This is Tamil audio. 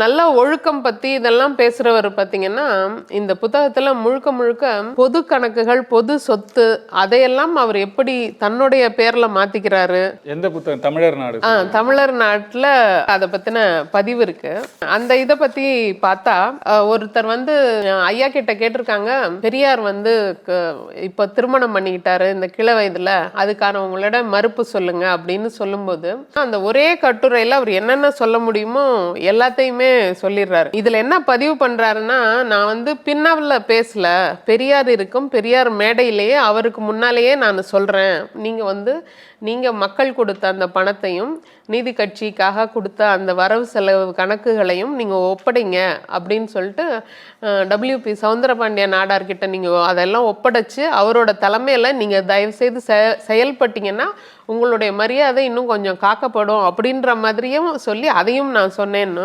நல்ல ஒழுக்கம் பத்தி இதெல்லாம் பேசுறவர் பாத்தீங்கன்னா இந்த புத்தகத்துல முழுக்க முழுக்க பொது கணக்குகள் பொது சொத்து அதையெல்லாம் அவர் எப்படி தன்னுடைய பேர்ல மாத்திக்கிறாரு? எந்த புத்தகம்? தமிழர் நாடு. ஆ தமிழர் நாட்டுல அதை பத்தின பதிவு இருக்கு. அந்த இதை பத்தி பார்த்தா ஒருத்தர் வந்து ஐயா கிட்ட கேட்டிருக்காங்க பெரியார் வந்து இப்ப திருமணம் பண்ணிக்கிட்டாரு இந்த கிழ வயதுல அதுக்கான உங்களோட மறுப்பு சொல்லுங்க அப்படின்னு சொல்லும்போது அந்த ஒரே கட்டுரையில அவர் என்னென்ன சொல்ல முடியுமோ எல்லாத்தையுமே சொல்லிடுறாரு. இதுல என்ன பதிவு பண்றாருன்னா நான் வந்து பின்னாவில் பேசல. பெரியார் இருக்கும் பெரியார் மேடையிலேயே அவருக்கு முன்னாலேயே நான் சொல்றேன். நீங்க வந்து நீங்க மக்கள் கொடுத்த அந்த பணத்தையும் நீதி கட்சிக்காக கொடுத்த அந்த வரவு செலவு கணக்குகளையும் நீங்க ஒப்படைங்க அப்படின்னு சொல்லிட்டு டபிள்யூபி சவுந்தரபாண்டிய நாடார்கிட்ட நீங்க அதெல்லாம் ஒப்படைச்சு அவரோட தலைமையில நீங்க தயவு செய்து செ- செயல்பட்டீங்கன்னா உங்களுடைய மரியாதை இன்னும் கொஞ்சம் காக்கப்படும் அப்படின்ற மாதிரியும் சொல்லி அதையும் நான் சொன்னேன்னு